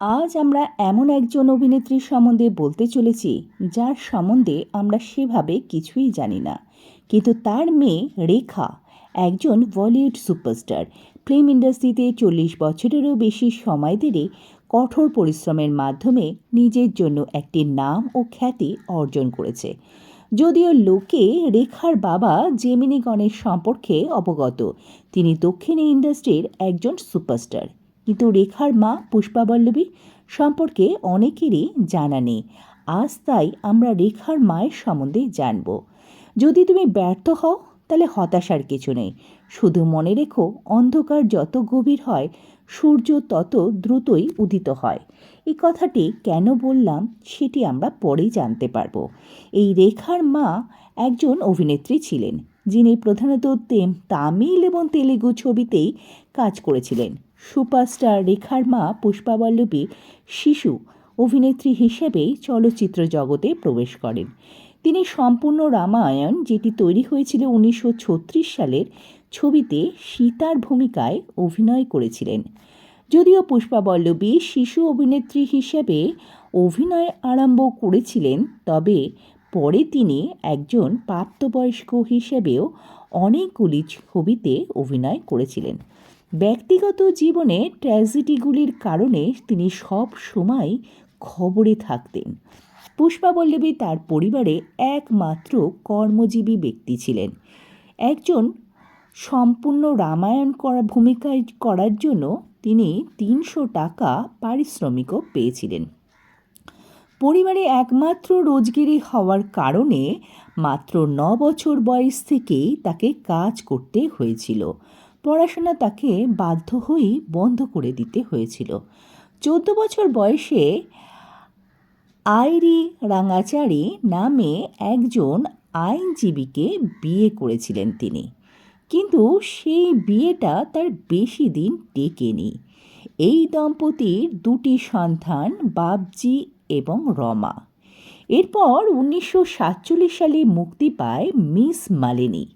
আজ আমরা এমন একজন অভিনেত্রীর সম্বন্ধে বলতে চলেছি, যার সম্বন্ধে আমরা সেভাবে কিছুই জানি না। কিন্তু তার মেয়ে রেখা, একজন বলিউড সুপারস্টার, ফিল্ম ইন্ডাস্ট্রিতে চল্লিশ বছরেরও বেশি সময় ধরে কঠোর পরিশ্রমের মাধ্যমে নিজের জন্য একটি নাম ও খ্যাতি অর্জন করেছে। যদিও লোকে রেখার বাবা জেমিনি গণেশ সম্পর্কে অবগত, তিনি দক্ষিণ ইন্ডাস্ট্রির একজন সুপারস্টার। কিন্তু রেখার মা পুষ্পাবল্লভী সম্পর্কে অনেকেরই জানা নেই। আজ তাই আমরা রেখার মায়ের সম্বন্ধে জানব। যদি তুমি ব্যর্থ হও, তাহলে হতাশার কিছু নেই। শুধু মনে রেখো, অন্ধকার যত গভীর হয়, সূর্য তত দ্রুতই উদিত হয়। এই কথাটি কেন বললাম, সেটি আমরা পরেই জানতে পারব। এই রেখার মা একজন অভিনেত্রী ছিলেন, যিনি প্রধানত তেম, তামিল এবং তেলেগু ছবিতেই কাজ করেছিলেন। সুপারস্টার রেখার মা পুষ্পাবল্লভী শিশু অভিনেত্রী হিসেবেই চলচ্চিত্র জগতে প্রবেশ করেন। তিনি সম্পূর্ণ রামায়ণ, যেটি তৈরি হয়েছিল উনিশশো ছত্রিশ সালের ছবিতে সীতার ভূমিকায় অভিনয় করেছিলেন। যদিও পুষ্পাবল্লভী শিশু অভিনেত্রী হিসেবে অভিনয় আরম্ভ করেছিলেন, তবে পরে তিনি একজন প্রাপ্তবয়স্ক হিসেবেও অনেকগুলি ছবিতে অভিনয় করেছিলেন। ব্যক্তিগত জীবনে ট্র্যাজেডিগুলির কারণে তিনি সব সময় খবরে থাকতেন। পুষ্পাবল্লভী তার পরিবারে একমাত্র কর্মজীবী ব্যক্তি ছিলেন। একজন সম্পূর্ণ রামায়ণ করা ভূমিকায় করার জন্য তিনি তিনশো টাকা পারিশ্রমিকও পেয়েছিলেন। পরিবারে একমাত্র রোজগেরি হওয়ার কারণে মাত্র ন বছর বয়স থেকেই তাকে কাজ করতে হয়েছিল। পড়াশোনা তাকে বাধ্য হয়েই বন্ধ করে দিতে হয়েছিল। চোদ্দ বছর বয়সে আইরি রাঙাচারি নামে একজন আইনজীবীকে বিয়ে করেছিলেন তিনি। কিন্তু সেই বিয়েটা তার বেশি দিন টেকেনি। এই দম্পতির দুটি সন্তান বাবজি এবং রমা। এরপর উনিশশো সাতচল্লিশ সালে মুক্তি পায় মিস মালিনী।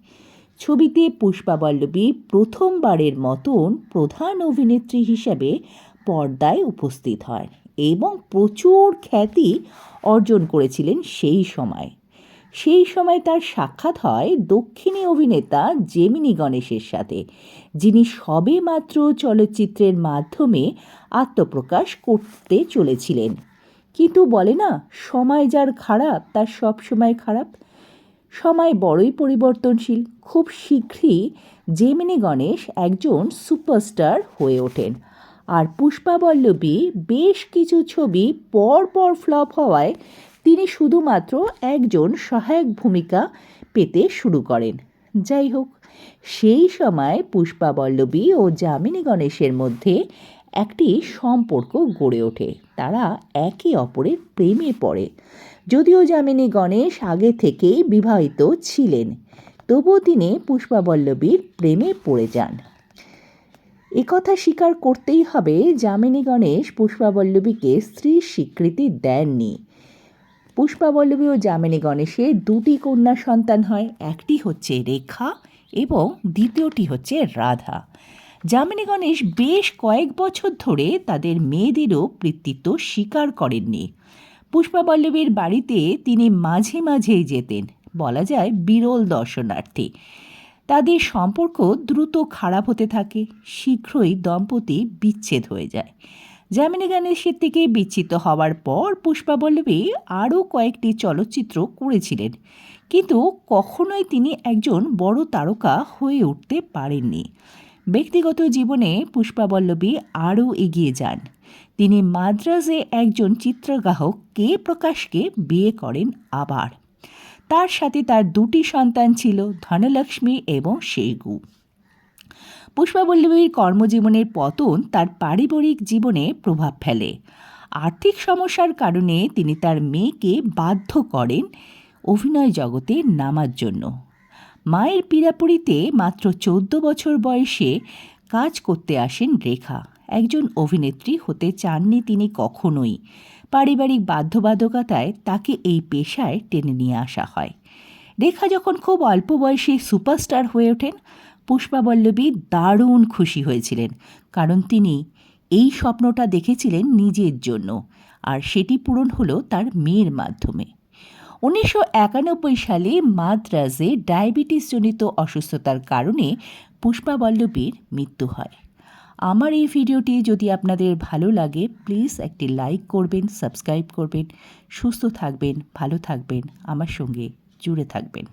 ছবিতে পুষ্পাবল্লভী প্রথমবারের মতন প্রধান অভিনেত্রী হিসেবে পর্দায় উপস্থিত হয় এবং প্রচুর খ্যাতি অর্জন করেছিলেন সেই সময়। সেই সময় তার সাক্ষাৎ হয় দক্ষিণী অভিনেতা জেমিনি গণেশের সাথে, যিনি সবে মাত্র চলচ্চিত্রের মাধ্যমে আত্মপ্রকাশ করতে চলেছিলেন। কিন্তু বলে না, সময় যার খারাপ, তার সব সময় খারাপ। সময় বড়ই পরিবর্তনশীল। খুব শীঘ্রই জেমিনি গণেশ একজন সুপারস্টার হয়ে ওঠেন। আর পুষ্পাবল্লভী বেশ কিছু ছবি পর পর ফ্লপ হওয়ায় তিনি শুধুমাত্র একজন সহায়ক ভূমিকা পেতে শুরু করেন। যাই হোক, সেই সময় পুষ্পাবল্লভী ও যামিনী গণেশের মধ্যে একটি সম্পর্ক গড়ে ওঠে। তারা একে অপরের প্রেমে পড়ে। যদিও যামিনী গণেশ আগে থেকেই বিবাহিত ছিলেন, তবুও তিনি পুষ্পাবল্লভীর প্রেমে পড়ে যান। একথা স্বীকার করতেই হবে যামিনী গণেশ পুষ্পাবল্লভীকে স্ত্রীর স্বীকৃতি দেননি। পুষ্পাবল্লবী ও যামিনী গণেশের দুটি কন্যা সন্তান হয়, একটি হচ্ছে রেখা এবং দ্বিতীয়টি হচ্ছে রাধা। যামিনী গণেশ বেশ কয়েক বছর ধরে তাদের মেয়েদেরও কৃতিত্ব স্বীকার করেননি। পুষ্পাবল্লভীর বাড়িতে তিনি মাঝে মাঝেই যেতেন, বলা যায় বিরল দর্শনার্থী। তাদের সম্পর্ক দ্রুত খারাপ হতে থাকে, শীঘ্রই দম্পতি বিচ্ছেদ হয়ে যায়। যামিনী গণেশের থেকে বিচ্ছিত হওয়ার পর পুষ্পাবল্লভী আরও কয়েকটি চলচ্চিত্র করেছিলেন, কিন্তু কখনোই তিনি একজন বড় তারকা হয়ে উঠতে পারেননি। ব্যক্তিগত জীবনে পুষ্পাবল্লভী আরও এগিয়ে যান। তিনি মাদ্রাজে একজন চিত্রগ্রাহক কে প্রকাশকে বিয়ে করেন আবার। তার সাথে তার দুটি সন্তান ছিল, ধনলক্ষ্মী এবং শেগু পুষ্পাবল্লভীর কর্মজীবনের পতন তার পারিবারিক জীবনে প্রভাব ফেলে। আর্থিক সমস্যার কারণে তিনি তার মেয়েকে বাধ্য করেন অভিনয় জগতে নামার জন্য। মায়ের পীড়াপুরিতে মাত্র চোদ্দ বছর বয়সে কাজ করতে আসেন রেখা। একজন অভিনেত্রী হতে চাননি তিনি কখনোই। পারিবারিক বাধ্যবাধকতায় তাকে এই পেশায় টেনে নিয়ে আসা হয়। রেখা যখন খুব অল্প বয়সে সুপারস্টার হয়ে ওঠেন পুষ্পাবল্লভী দারুণ খুশি হয়েছিলেন, কারণ তিনি এই স্বপ্নটা দেখেছিলেন নিজের জন্য, আর সেটি পূরণ হলো তার মেয়ের মাধ্যমে। উনিশশো একানব্বই সালে মাদ্রাজে ডায়াবেটিসজনিত অসুস্থতার কারণে পুষ্পা বল্লভীর মৃত্যু হয়। আমার এই ভিডিওটি যদি আপনাদের ভালো লাগে, প্লিজ একটি লাইক করবেন, সাবস্ক্রাইব করবেন, সুস্থ থাকবেন, ভালো থাকবেন, আমার সঙ্গে জুড়ে থাকবেন।